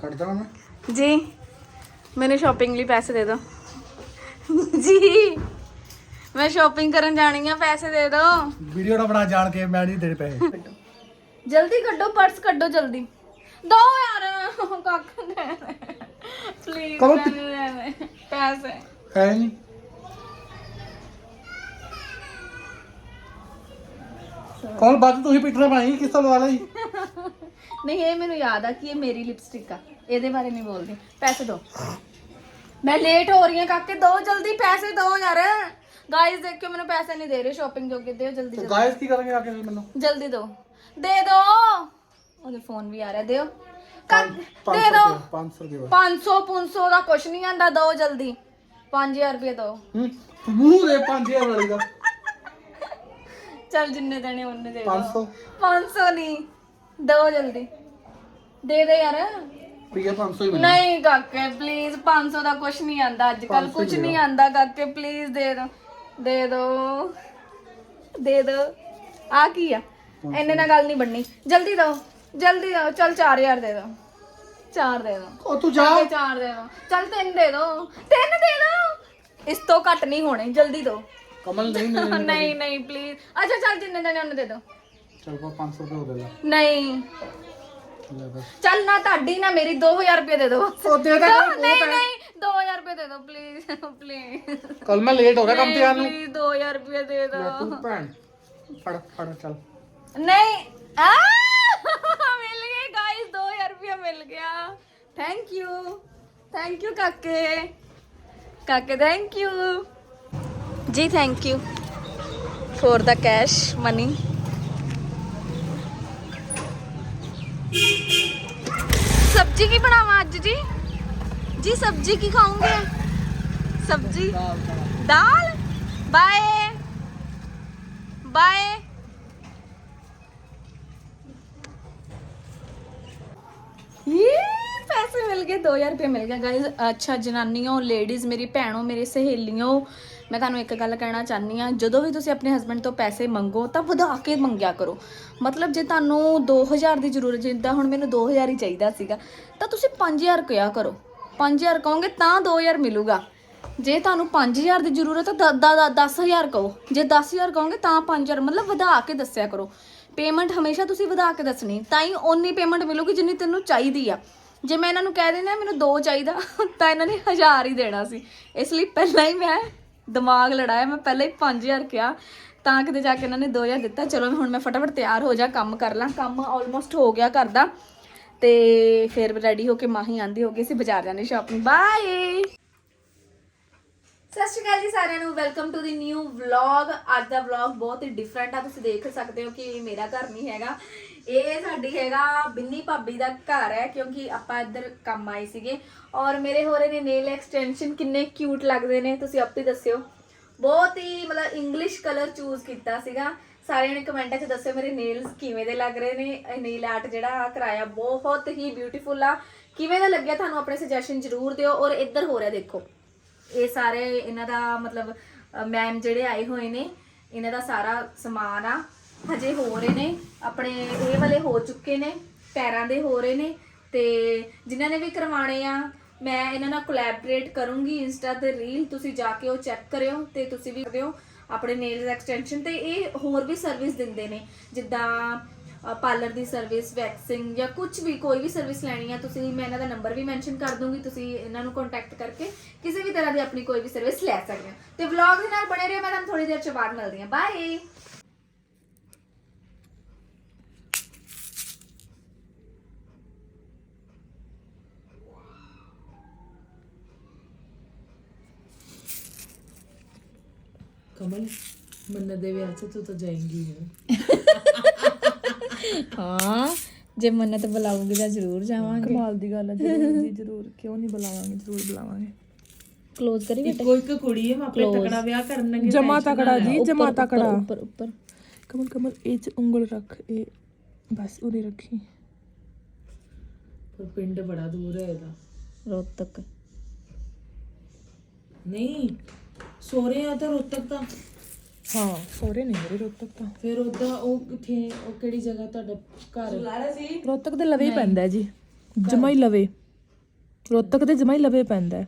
ਕੱਟ ਦਵਾਂ ਮੈਂ। ਜੀ ਮੈਨੂੰ ਸ਼ਾਪਿੰਗ ਲਈ ਪੈਸੇ ਦੇ ਦਿਓ। ਜੀ ਮੈਂ ਸ਼ਾਪਿੰਗ ਕਰਨ ਜਾਣੀ ਆ ਪੈਸੇ ਦੇ ਦਿਓ। ਵੀਡੀਓ ਨਾ ਬਣਾ ਜਾਣ ਕੇ ਮੈਂ ਨਹੀਂ ਦੇਣੇ ਪੈਸੇ। ਜਲਦੀ ਕੱਢੋ ਪਰਸ ਕੱਢੋ ਜਲਦੀ। ਦੋ ਯਾਰ ਕੱਖ ਪਲੀਜ਼ ਕਮਲ, ਪੈਸੇ ਹੈ ਨਹੀਂ ਕੌਣ ਬਾਤ ਤੁਸੀਂ ਪਿੱਟਣਾ ਪਾਈ ਕਿਸ ਤੋਂ ਲਵਾ ਲਈ ਨਹੀਂ ਇਹ ਮੈਨੂੰ ਯਾਦ ਆ ਕਿ ਇਹ ਮੇਰੀ ਲਿਪਸਟਿਕ ਆ। ਇਹਦੇ ਬਾਰੇ ਨਹੀਂ ਬੋਲਦੀ। ਪੈਸੇ ਦਿਓ ਮੈਂ ਲੇਟ ਹੋ ਰਹੀ ਹਾਂ ਕਾਕੇ ਦੋ ਜਲਦੀ ਪੈਸੇ ਦਿਓ ਯਾਰ। ਗਾਇਸ ਦੇਖਿਓ ਮੈਨੂੰ ਪੈਸੇ ਨਹੀਂ ਦੇ ਰਹੇ ਸ਼ਾਪਿੰਗ ਜੋਗੇ ਦਿਓ ਜਲਦੀ ਜਲਦੀ। ਗਾਇਸ ਕੀ ਕਰਾਂਗੇ ਆ ਕੇ ਫਿਰ ਮੈਨੂੰ? ਜਲਦੀ ਦਿਓ ਦੇ ਦਿਓ ਉਹਦੇ ਫੋਨ ਵੀ ਆ ਰਿਹਾ ਦਿਓ। ਕਰ- ਦੇ ਦਿਓ 500 ਰੁਪਏ 500 500 ਦਾ ਕੁਛ ਨਹੀਂ ਆਂਦਾ ਦਿਓ ਜਲਦੀ। 5000 ਰੁਪਏ ਦਿਓ ਹੂੰ ਮੂੰਹ ਦੇ 5000 ਵਾਲੀ ਦਾ। ਚੱਲ ਜਿੰਨੇ ਦੇਣੇ ਉਹਨੇ ਦੇ ਦਿਓ 500 500 ਨਹੀਂ। ਦਿਓ ਜਲਦੀ। ਦੇ ਦੇ ਯਾਰ। ਰੁਪਏ 500 ਹੀ ਮੈਨੂੰ ਨਹੀਂ ਕਾਕੇ ਪਲੀਜ਼ 500 ਦਾ ਕੁਛ ਨਹੀਂ ਆਂਦਾ। ਅੱਜ ਕੱਲ ਕੁਛ ਨਹੀਂ ਆਂਦਾ ਕਾਕੇ ਪਲੀਜ਼ ਦੇ ਦੋ। ਦੇ ਦੋ। ਦੇ ਦੋ। ਆ ਕੀ ਆ? ਇੰਨੇ ਨਾਲ ਗੱਲ ਨਹੀਂ ਬਣਨੀ। ਜਲਦੀ ਦੋ ਜਲਦੀ ਦੋ। ਚਲ 4000 ਦੇ ਦੋ। 4 ਦੇ ਦੋ। ਉਹ ਤੂੰ ਜਾ। ਤੇ 4 ਦੇ ਦੋ। ਚਲ 3 ਦੇ ਦੋ। 3 ਦੇ ਦੋ। ਇਸ ਤੋਂ ਘੱਟ ਨਹੀਂ ਹੋਣੇ। ਜਲਦੀ ਦੋ। ਕਮਲ ਨਹੀਂ ਮਿਲਣੀ ਨਹੀਂ ਨਹੀਂ। ਪਲੀਜ਼ ਅੱਛਾ ਚੱਲ ਜਿੰਨੇ ਦੇਣੇ ਉਹਨੇ ਦੇ ਦੋ। ਚਲ ਪਾ 500 ਰੁਪਏ ਹੋ ਦੇ ਲੈ। ਨਹੀਂ। ਲੈ ਬਸ। ਚੱਲ ਨਾ ਤੁਹਾਡੀ ਨਾ ਮੇਰੀ 2000 ਰੁਪਏ ਦੇ ਦੋ ਉਹ ਦੇ ਦੇ ਦੋ- ਨਹੀਂ ਨਹੀਂ 2000 ਰੁਪਏ ਦੇ ਦਿਓ ਪਲੀਜ਼ ਪਲੀਜ਼ ਕੱਲ ਮੈਂ ਲੇਟ ਹੋ ਰਿਹਾ ਕੰਮ ਤੇ ਆਣ ਨੂੰ। ਪਲੀਜ਼ 2000 ਰੁਪਏ ਦੇ ਲੈ ਦਿਓ। ਤੂੰ ਭੈਣ ਫੜ ਫੜ ਚੱਲ। ਨਹੀਂ ਆ! ਮਿਲ ਗਏ ਗਾਇਸ 2000 ਰੁਪਏ ਮਿਲ ਗਿਆ। ਥੈਂਕ ਯੂ ਥੈਂਕ ਯੂ ਕਾਕੇ। ਕਾਕੇ ਥੈਂਕ ਯੂ ਜੀ thank you for the cash money सब्ज़ी की बनावा अज जी। जी, सब्ज़ी की खाऊँगे। सब्ज़ी। दाल। बाय। बाय। पैसे मिल गए, दो हज़ार रुपये मिल गए। गाइज़ अच्छा जनानियों लेडीज़ मेरी भैनों, मेरी सहेलियों ਮੈਂ ਤੁਹਾਨੂੰ ਇੱਕ ਗੱਲ ਕਹਿਣਾ ਚਾਹਨੀ ਆ ਜਦੋਂ ਵੀ ਤੁਸੀਂ ਆਪਣੇ ਹਸਬੰਡ ਤੋਂ ਪੈਸੇ ਮੰਗੋ ਤਾਂ ਵਧਾ ਕੇ ਮੰਗਿਆ ਕਰੋ। ਮਤਲਬ ਜੇ ਤੁਹਾਨੂੰ 2000 ਦੀ ਜ਼ਰੂਰਤ, ਜਿੱਦਾਂ ਹੁਣ ਮੈਨੂੰ 2000 ਹੀ ਚਾਹੀਦਾ ਸੀਗਾ, ਤਾਂ ਤੁਸੀਂ 5000 ਕਿਹਾ ਕਰੋ। 5000 ਕਹੋਗੇ ਤਾਂ 2000 ਮਿਲੂਗਾ। ਜੇ ਤੁਹਾਨੂੰ 5000 ਦੀ ਜ਼ਰੂਰਤ ਹੈ ਤਾਂ 10000 ਕਹੋ। ਜੇ 10000 ਕਹੋਗੇ ਤਾਂ 5000 ਮਤਲਬ ਵਧਾ ਕੇ ਦੱਸਿਆ ਕਰੋ। ਪੇਮੈਂਟ ਹਮੇਸ਼ਾ ਤੁਸੀਂ ਵਧਾ ਕੇ ਦੱਸਣੀ, ਤਾਂ ਹੀ ਓਨੀ ਪੇਮੈਂਟ ਮਿਲੂਗੀ ਜਿੰਨੀ ਤੈਨੂੰ ਚਾਹੀਦੀ ਆ। ਜੇ ਮੈਂ ਇਹਨਾਂ ਨੂੰ ਕਹਿ ਦੇਣਾ ਮੈਨੂੰ 2 ਚਾਹੀਦਾ, ਤਾਂ ਇਹਨਾਂ ਨੇ 1000 ਹੀ ਦੇਣਾ ਸੀ। ਇਸ ਲਈ ਪਹਿਲਾਂ ਹੀ ਮੈਂ ਦਿਮਾਗ ਲੜਾਇਆ, ਮੈਂ ਪਹਿਲਾਂ ਹੀ 5000 ਕਿਹਾ, ਤਾਂ ਕਿਤੇ ਜਾ ਕੇ ਇਹਨਾਂ ਨੇ 2000 ਦਿੱਤਾ। ਚਲੋ ਹੁਣ ਮੈਂ ਫਟਾਫਟ ਤਿਆਰ ਹੋ ਜਾ, ਕੰਮ ਕਰ ਲਾਂ। ਕੰਮ ਆਲਮੋਸਟ ਹੋ ਗਿਆ ਘਰ ਦਾ। ਤੇ ਫਿਰ ਰੈਡੀ ਹੋ ਕੇ ਮਾਹੀ ਆਂਦੀ ਹੋ ਗਈ ਅਸੀਂ ਬਾਜ਼ਾਰ ਜਾਣੇ ਸ਼ਾਪਿੰਗ ਬਾਏ ਸਤਿ ਸ਼੍ਰੀ ਅਕਾਲ ਜੀ ਸਾਰਿਆਂ ਨੂੰ। Welcome to the new vlog ਅੱਜ ਦਾ ਵਲੌਗ ਬਹੁਤ ਹੀ ਡਿਫਰੈਂਟ ਆ। ਤੁਸੀਂ ਦੇਖ ਸਕਦੇ ਹੋ ਕਿ ਮੇਰਾ ਘਰ ਨਹੀਂ ਹੈਗਾ। ਇਹ ਸਾਡੀ ਹੈਗਾ ਬਿੰਨੀ ਭਾਬੀ ਦਾ ਘਰ ਹੈ, ਕਿਉਂਕਿ ਆਪਾਂ ਇੱਧਰ ਕੰਮ ਆਏ ਸੀਗੇ। ਔਰ ਮੇਰੇ ਹੋ ਰਹੇ ਨੇ ਨੇਲ ਐਕਸਟੈਂਸ਼ਨ ਕਿੰਨੇ ਕਿਊਟ ਲੱਗਦੇ ਨੇ, ਤੁਸੀਂ ਆਪੇ ਦੱਸਿਓ। ਬਹੁਤ ਹੀ ਮਤਲਬ ਇੰਗਲਿਸ਼ ਕਲਰ ਚੂਜ਼ ਕੀਤਾ ਸੀਗਾ। ਸਾਰਿਆਂ ਨੇ ਕਮੈਂਟਾਂ 'ਚ ਦੱਸਿਓ ਮੇਰੇ ਨੇਲਸ ਕਿਵੇਂ ਦੇ ਲੱਗ ਰਹੇ ਨੇ। ਨੇਲ ਆਰਟ ਜਿਹੜਾ ਕਰਾਇਆ ਬਹੁਤ ਹੀ ਬਿਊਟੀਫੁਲ ਆ। ਕਿਵੇਂ ਦਾ ਲੱਗਿਆ ਤੁਹਾਨੂੰ ਆਪਣੇ ਸੁਜੈਸ਼ਨ ਜ਼ਰੂਰ ਦਿਓ। ਔਰ ਇੱਧਰ ਹੋ ਰਿਹਾ ਦੇਖੋ। ਇਹ ਸਾਰੇ ਇਹਨਾਂ ਦਾ ਮਤਲਬ ਮੈਮ ਜਿਹੜੇ ਆਏ ਹੋਏ ਨੇ, ਇਹਨਾਂ ਦਾ ਸਾਰਾ ਸਮਾਨ ਆ। ਹਜੇ ਹੋ ਰਹੇ ਨੇ, ਆਪਣੇ ਇਹ ਵਾਲੇ ਹੋ ਚੁੱਕੇ ਨੇ, ਪੈਰਾਂ ਦੇ ਹੋ ਰਹੇ ਨੇ, ਤੇ ਜਿਨ੍ਹਾਂ ਨੇ ਵੀ ਕਰਵਾਣੇ ਆ, ਮੈਂ ਇਹਨਾਂ ਨਾਲ ਕੋਲੈਬੋਰੇਟ ਕਰੂੰਗੀ ਇੰਸਟਾ ਤੇ ਰੀਲ ਤੁਸੀਂ ਜਾ ਕੇ ਉਹ ਚੈੱਕ ਕਰਿਓ ਤੇ ਤੁਸੀਂ ਵੀ ਕਰਿਓ, ਆਪਣੇ ਨੇਲਸ ਐਕਸਟੈਂਸ਼ਨ ਤੇ ਇਹ ਹੋਰ ਵੀ ਸਰਵਿਸ ਦਿੰਦੇ ਨੇ, ਜਿੱਦਾਂ ਪਾਰਲਰ ਦੀ ਸਰਵਿਸ ਵੈਕਸਿੰਗ ਜਾਂ ਕੁਝ ਵੀ, ਕੋਈ ਵੀ ਸਰਵਿਸ ਲੈਣੀ ਆ, ਤੁਸੀਂ, ਮੈਂ ਇਹਨਾਂ ਦਾ ਨੰਬਰ ਵੀ ਮੈਂਸ਼ਨ ਕਰ ਦੂੰਗੀ, ਤੁਸੀਂ ਇਹਨਾਂ ਨੂੰ ਕੰਟੈਕਟ ਕਰਕੇ ਕਿਸੇ ਵੀ ਤਰ੍ਹਾਂ ਦੀ ਆਪਣੀ ਕੋਈ ਵੀ ਸਰਵਿਸ ਲੈ ਸਕਦੇ ਹੋ। ਤੇ ਵਲੌਗ ਦੇ ਨਾਲ ਬਣੇ ਰਹੋ, ਮੈਂ ਤੁਹਾਨੂੰ ਥੋੜੀ ਦੇਰ ਚ ਬਾਅਦ ਮਿਲਦੀ ਹਾਂ। ਬਾਏ कमल मन्नत दे ब्याह से तू तो जाएंगी है ਹਾਂ ਜੇ ਮੰਨਤ ਬੁਲਾਉਂਗੀ ਤਾਂ ਜ਼ਰੂਰ ਜਾਵਾਂਗੇ ਕਮਾਲ ਦੀ ਗੱਲ ਹੈ ਜ਼ਰੂਰ ਜੀ ਜ਼ਰੂਰ ਕਿਉਂ ਨਹੀਂ ਬੁਲਾਵਾਂਗੇ ਜ਼ਰੂਰ ਬੁਲਾਵਾਂਗੇ ਕਲੋਜ਼ ਕਰੀ ਬੇਟਾ कोई को कुड़ी है मापे तकड़ा ब्याह करने के ਜਮਾ ਤਕੜਾ ਜੀ ਜਮਾ ਤਕੜਾ ਉੱਪਰ ਉੱਪਰ ਕਮਲ ਕਮਲ ਇਹ ਚ ਉਂਗਲ ਰੱਖ ਇਹ ਬਸ ਉਰੇ ਰੱਖੀ पर पिंड बड़ा दूर है ਇਹਦਾ ਰੋਤਕ ਨਹੀਂ ਸੋਰੇ ਆ ਤਾਂ ਰੋਤਕ ਤਾਂ। ਹਾਂ ਸੋਰੇ ਨਹੀਂ ਮੇਰੇ ਰੋਤਕ ਤਾਂ। ਫਿਰ ਉਹਦਾ ਉਹ ਕਿੱਥੇ ਉਹ ਕਿਹੜੀ ਜਗ੍ਹਾ ਤੁਹਾਡਾ ਘਰ? ਲਾੜਾ ਸੀ। ਰੋਤਕ ਦੇ ਲਵੇ ਪੈਂਦਾ ਹੈ ਜੀ ਜਮਾਈ ਲਵੇ। ਰੋਤਕ ਦੇ ਜਮਾਈ ਲਵੇ ਪੈਂਦਾ।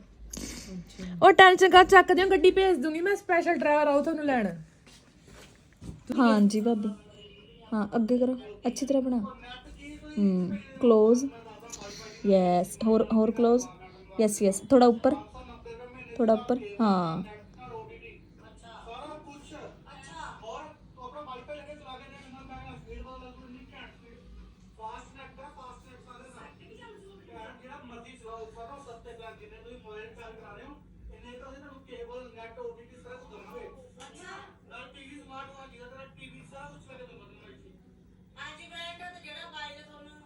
ਉਹ ਟੈਨਸ਼ਨ ਕਰ ਚੱਕ ਦਿਓ ਗੱਡੀ ਭੇਜ ਦੂੰਗੀ ਮੈਂ ਸਪੈਸ਼ਲ ਡਰਾਈਵਰ ਆਉ ਤੁਹਾਨੂੰ ਲੈਣ। ਹਾਂਜੀ ਭਾਬੀ। ਹਾਂ ਅੱਗੇ ਕਰੋ ਅੱਛੀ ਤਰ੍ਹਾਂ ਬਣਾ। ਹਮ ক্লোਜ਼ ਯੈਸ ਹੋਰ ਹੋਰ ক্লোਜ਼ ਯੈਸ ਯੈਸ ਥੋੜਾ ਉੱਪਰ। ਥੋੜਾ ਉੱਪਰ ਹਾਂ।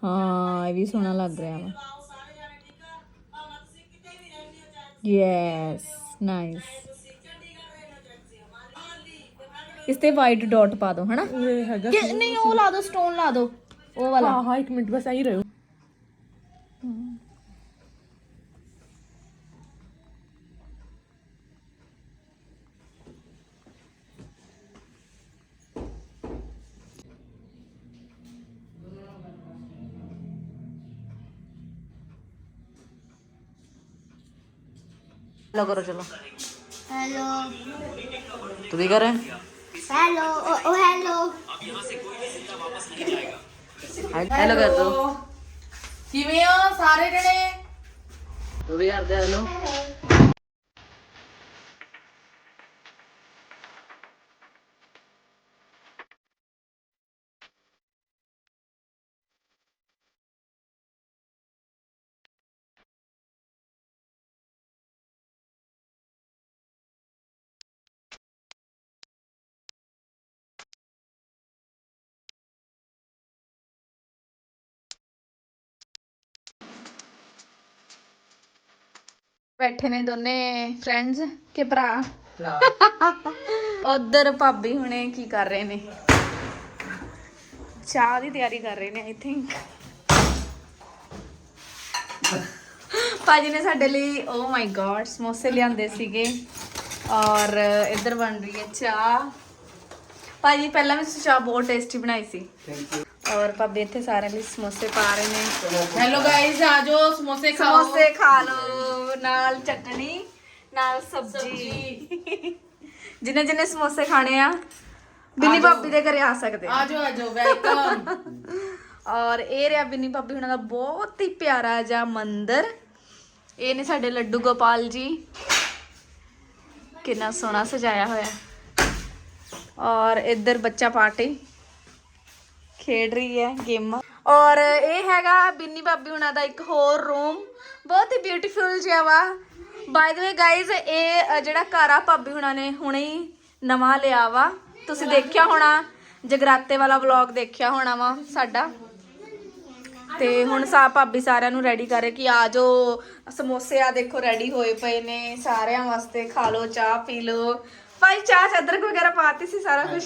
ਹਾਂ ਇਹ ਵੀ ਸੋਹਣਾ ਲੱਗ ਰਿਹਾ ਵਾ ਯੈਸ ਨਾਈਸ ਇਸ ਤੇ ਵਾਈਟ ਡਾਟ ਪਾ ਦਿਓ ਹਨਾ ਇਹ ਹੈਗਾ ਕਿ ਨਹੀਂ ਉਹ ਲਾ ਦਿਓ ਸਟੋਨ ਲਾ ਦਿਓ ਉਹ ਵਾਲਾ ਹਾਂ ਹਾਂ ਇੱਕ ਮਿੰਟ ਬਸ ਆਈ ਰਹੋ હેલો કરો ચલો હેલો તું ભી કરે હેલો ઓ હેલો હેલો ਕਰ ਦੋ ਕਿਵੇਂ ਹੋ ਸਾਰੇ ਜਣੇ ਤੂੰ ਵੀ ਕਰਦੇ ਹੈਲੋ ਬੈਠੇ ਨੇ ਦੋਨੇ ਫਰੈਂਡਸ ਕੇ ਭਰਾ? ਉਧਰ ਭਾਬੀ ਹੁਣੇ ਕੀ ਕਰ ਰਹੇ ਨੇ? ਚਾਹ ਦੀ ਤਿਆਰੀ ਕਰ ਰਹੇ ਨੇ ਆਈ ਥਿੰਕ ਭਾਜੀ ਨੇ ਸਾਡੇ ਲਈ ਓ ਮਾਈ ਗॉड ਸਮੋਸੇ ਲਿਆਂਦੇ ਸੀਗੇ। ਔਰ ਇੱਧਰ ਬਣ ਰਹੀ ਹੈ ਚਾਹ। ਭਾਜੀ ਪਹਿਲਾਂ ਵੀ ਤੁਸੀਂ ਚਾਹ ਬਹੁਤ ਟੇਸਟੀ ਬਣਾਈ ਸੀ। ਔਰ ਭਾਬੀ ਇੱਥੇ ਸਾਰਿਆਂ ਲਈ ਸਮੋਸੇ ਪਾ ਰਹੇ ਨੇ। ਹੈਲੋ ਗਾਇਜ਼ ਆ ਜਾਓ ਸਮੋਸੇ ਖਾਓ। ਸਮੋਸੇ ਖਾ ਲਓ। ਨਾਲ ਚਟਣੀ ਨਾਲ ਸਬਜ਼ੀ। ਜਿਨੇ ਜਿਨੇ ਸਮੋਸੇ ਖਾਣੇ ਆ ਬਿੰਨੀ ਭਾਬੀ ਦੇ ਘਰੇ ਆ ਸਕਦੇ ਆ। ਆ ਜਾਓ ਆ ਜਾਓ ਵੈਲਕਮ ਔਰ ਇਹ ਰਿਹਾ ਬਿੰਨੀ ਭਾਬੀ ਹੁਣਾਂ ਦਾ ਬਹੁਤ ਹੀ ਪਿਆਰਾ ਜਿਹਾ ਮੰਦਿਰ। ਇਹ ਨੇ ਸਾਡੇ ਲੱਡੂ ਗੋਪਾਲ ਜੀ। ਕਿੰਨਾ ਸੋਹਣਾ ਸਜਾਇਆ ਹੋਇਆ। ਔਰ ਇੱਧਰ ਬੱਚਾ ਪਾਰਟੀ ਖੇਡ ਰਹੀ ਹੈ ਗੇਮਾਂ। ਔਰ ਇਹ ਹੈਗਾ ਬਿੰਨੀ ਭਾਬੀ ਹੁਣਾਂ ਦਾ ਇੱਕ ਹੋਰ ਰੂਮ ਬਹੁਤ ਹੀ ਬਿਊਟੀਫੁਲ ਜਿਹਾ ਵਾ। ਬਾਈ ਦ ਵੇ ਗਾਇਜ਼ ਇਹ ਜਿਹੜਾ ਘਰ ਆ ਭਾਬੀ ਹੁਣਾਂ ਨੇ ਹੁਣੇ ਹੀ ਨਵਾਂ ਲਿਆ ਵਾ। ਤੁਸੀਂ ਦੇਖਿਆ ਹੋਣਾ, ਜਗਰਾਤੇ ਵਾਲਾ ਵਲੌਗ ਦੇਖਿਆ ਹੋਣਾ ਵਾ ਸਾਡਾ। ਤੇ ਹੁਣ ਸਾ ਭਾਬੀ ਸਾਰਿਆਂ ਨੂੰ ਰੈਡੀ ਕਰੇ ਕਿ ਆ ਜਾਓ, ਸਮੋਸੇ ਆ ਦੇਖੋ ਰੈਡੀ ਹੋਏ ਪਏ ਨੇ। ਸਾਰਿਆਂ ਵਾਸਤੇ ਖਾ ਲਓ, ਚਾਹ ਪੀ ਲਓ। ਭਾਈ, ਚਾਹ ਚ ਅਦਰਕ ਵਗੈਰਾ ਪਾਤੀ ਸੀ ਸਾਰਾ ਕੁਝ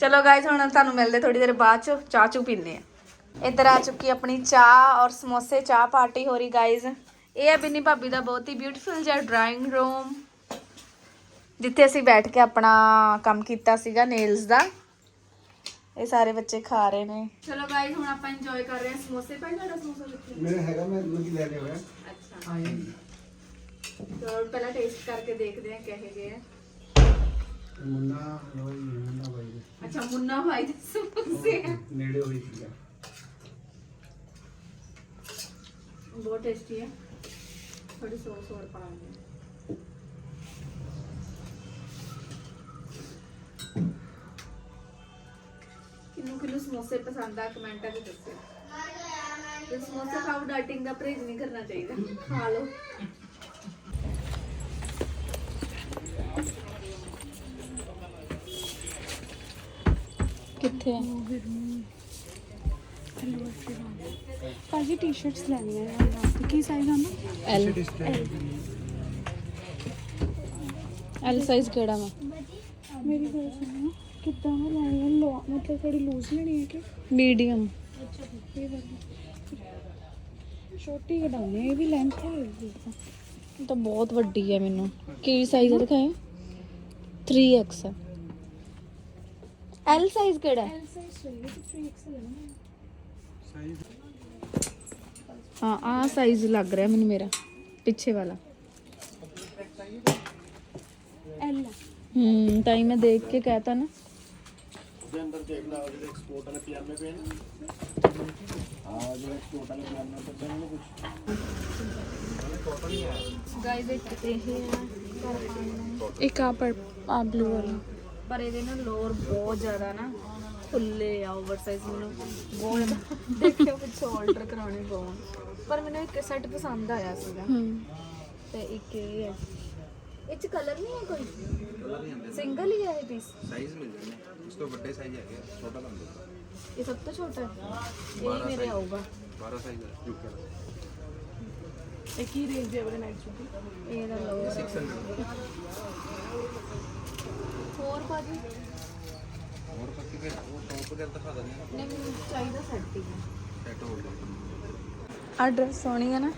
ਚਲੋ ਗਾਇਸ ਹੁਣ ਤੁਹਾਨੂੰ ਮਿਲਦੇ ਥੋੜੀ ਦੇਰ ਬਾਅਦ ਚ ਚਾਹ ਚੂ ਪੀਂਦੇ ਆ ਇੱਧਰ ਆ ਚੁੱਕੀ ਆਪਣੀ ਚਾਹ ਔਰ ਸਮੋਸੇ ਚਾਹ ਪਾਰਟੀ ਹੋ ਰਹੀ ਗਾਇਸ ਇਹ ਹੈ ਬਿੰਨੀ ਭਾਬੀ ਦਾ ਬਹੁਤ ਹੀ ਬਿਊਟੀਫੁਲ ਜਿਹਾ ਡਰਾਇੰਗ ਰੂਮ ਜਿੱਥੇ ਅਸੀਂ ਬੈਠ ਕੇ ਆਪਣਾ ਕੰਮ ਕੀਤਾ ਸੀਗਾ ਨੇਲਸ ਦਾ। ਇਹ ਸਾਰੇ ਬੱਚੇ ਖਾ ਰਹੇ ਨੇ। ਚਲੋ ਗਾਇਸ ਹੁਣ ਆਪਾਂ ਇੰਜੋਏ ਕਰ ਰਹੇ ਹਾਂ ਸਮੋਸੇ। ਭਾਈ ਤੁਹਾਡਾ ਸਮੋਸਾ ਕਿੱਥੇ ਮੇਰਾ ਹੈਗਾ ਮੈਂ ਦੂਜੀ ਲੈ ਲਿਆ ਹੋਇਆ ਅੱਛਾ। ਚਲੋ ਪਹਿਲਾਂ ਟੇਸਟ ਕਰਕੇ ਦੇਖਦੇ ਹਾਂ ਕਿਹੋ ਜਿਹੇ ਆ। ਮੁੰਨਾ ਲੋਈ ਮੁੰਨਾ ਬਾਈ ਦੇ ਅੱਛਾ ਮੁੰਨਾ ਭਾਈ ਦੇ ਸਮੋਸੇ। ਆ ਨੇੜੇ ਹੋਈ ਸੀਗਾ ਬਹੁਤ ਟੇਸਟੀ ਹੈ ਥੋੜੀ ਸੌਸ ਹੋਰ ਪਾਉਂਗੇ ਕਿੰਨੂੰ ਕਿੰਨੂੰ ਸਮੋਸੇ ਪਸੰਦ ਆ ਕਮੈਂਟਾਂ 'ਚ ਦੱਸਿਓ। ਤੇ ਸਮੋਸੇ ਖਾਓ ਡਾਈਟਿੰਗ ਦਾ ਪਰਹੇਜ਼ ਨਹੀਂ ਕਰਨਾ ਚਾਹੀਦਾ। ਖਾ ਲਓ। ਕਿੱਥੇ ਹੈ ਭਾਜੀ ਟੀ-ਸ਼ਰਟਸ ਲੈਣੀਆਂ ਆ ਰਾਤ ਕੀ ਸਾਈਜ਼ ਆਉਂਦਾ ਐਲ ਐਲ ਸਾਈਜ਼ ਕਿਹੜਾ ਵਾ? ਮੇਰੀ ਗੱਲ ਸੁਣੋ। ਕਿੱਦਾਂ ਉਹ ਲੈਣੀ ਹੈ ਲੋ ਮਤਲਬ ਥੋੜੀ ਲੂਜ਼ ਲੈਣੀ ਹੈ ਕਿ? ਮੀਡੀਅਮ ਇਹ ਵਾਲੀ ਛੋਟੀ ਕਢਾਉਣੀ ਹੈ ਇਹ ਵੀ ਲੈਂਥ ਹੋਏਗੀ ਤਾਂ। ਤਾਂ ਬਹੁਤ ਵੱਡੀ ਹੈ ਮੈਨੂੰ। ਕੀ ਸਾਈਜ਼ ਦਿਖਾਏ 3x ਹੈ ਐਲ ਸਾਈਜ਼ ਕਿਹੜਾ ਹੈ ਸਾਈਜ਼ ਚਾਹੀਏ ਤੇ 3 ਐਕਸਲ ਲੈਣਾ ਹਾਂ ਆ ਸਾਈਜ਼ ਲੱਗ ਰਿਹਾ ਮੈਨੂੰ ਮੇਰਾ ਪਿੱਛੇ ਵਾਲਾ ਐਲ ਹੂੰ ਤਾਂ ਹੀ ਮੈਂ ਲਾ ਤੇ ਪਰ ਇਹਦੇ ਨਾ ਲੋਰ ਬਹੁਤ ਜ਼ਿਆਦਾ ਨਾ ਖੁੱਲੇ ਆ ਓਵਰਸਾਈਜ਼ ਮੈਨੂੰ ਬਹੁਤ ਜ਼ਿਆਦਾ। ਦੇਖਿਓ ਪਿੱਛੋਂ ਆਲਟਰ ਕਰਾਉਣੇ ਪਉਣ ਪਰ ਮੈਨੂੰ ਇੱਕ ਸੈੱਟ ਪਸੰਦ ਆਇਆ ਸੀਗਾ। ਹੂੰ। ਤੇ ਇੱਕ ਇਹ ਹੈ ਇਹ ਚ ਕਲਰ ਨਹੀਂ ਹੈ ਕੋਈ? ਸਿੰਗਲ ਹੀ ਹੈ ਇਹ ਪੀਸ ਸਾਈਜ਼ ਮਿਲ ਜਾਂਦੇ। ਇਸ ਤੋਂ ਵੱਡੇ ਸਾਈਜ਼ ਹੈਗੇ ਛੋਟਾ ਦੱਸਦਾ ਇਹ ਸਭ ਤੋਂ ਛੋਟਾ ਹੈ? ਇਹ ਹੀ ਮੇਰੇ ਆਊਗਾ। 12 ਸਾਈਜ਼ ਹੈ ਯੂਕੇ ਦਾ ਇਹ ਕੀ ਰੇਂਜ ਹੈ ਵਾਲੇ ਨਾਈਟ ਸੂਟ ਇਹ ਦਾ ਲੋਰ 600 ਹੋਰ ਬਾਜੀ ਹੋਰ ਬਾਕੀ ਫਿਰ ਉਹ ਟੌਪ ਵਗੈਰਾ ਦਿਖਾ ਦਿੰਦੇ ਆ। ਨਹੀਂ ਮੈਨੂੰ ਚਾਹੀਦਾ ਸੈੱਟ ਹੀ ਹੈ। ਸੈੱਟ ਹੋ ਗਿਆ ਆ ਡਰੈਸ ਸੋਹਣੀ ਹੈ ਨਾ।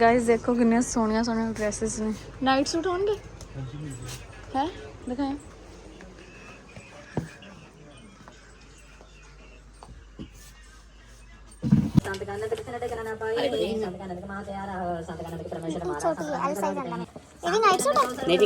ਗਾਇਸ ਦੇਖੋ ਕਿੰਨੀਆਂ ਸੋਹਣੀਆਂ ਸੋਹਣੀਆਂ ਡਰੈਸਸ ਨੇ। ਨਾਈਟ ਸੂਟ ਹੋਣਗੇ? ਹੈ? ਦਿਖਾਇਆ ਸੰਤ ਕੰਨ ਤੇ ਕਿਤੇ ਨਾ ਟਿਕਣਾ ਨਾ ਪਾਈ ਸੰਤ ਕੰਨ ਤੇ ਮਾਂ ਤੇ ਆ ਰਹਾ ਸੰਤ ਕੰਨ ਤੇ ਪਰਮੇਸ਼ਰ ਮਾਰਾ ਛੋਟੀ ਹੈ ਐਲ ਸਾਈਜ਼ ਆਂਦਾ ਇਹ ਵੀ ਨਾਈਟ ਸੂਟ ਹੈ ਨਹੀਂ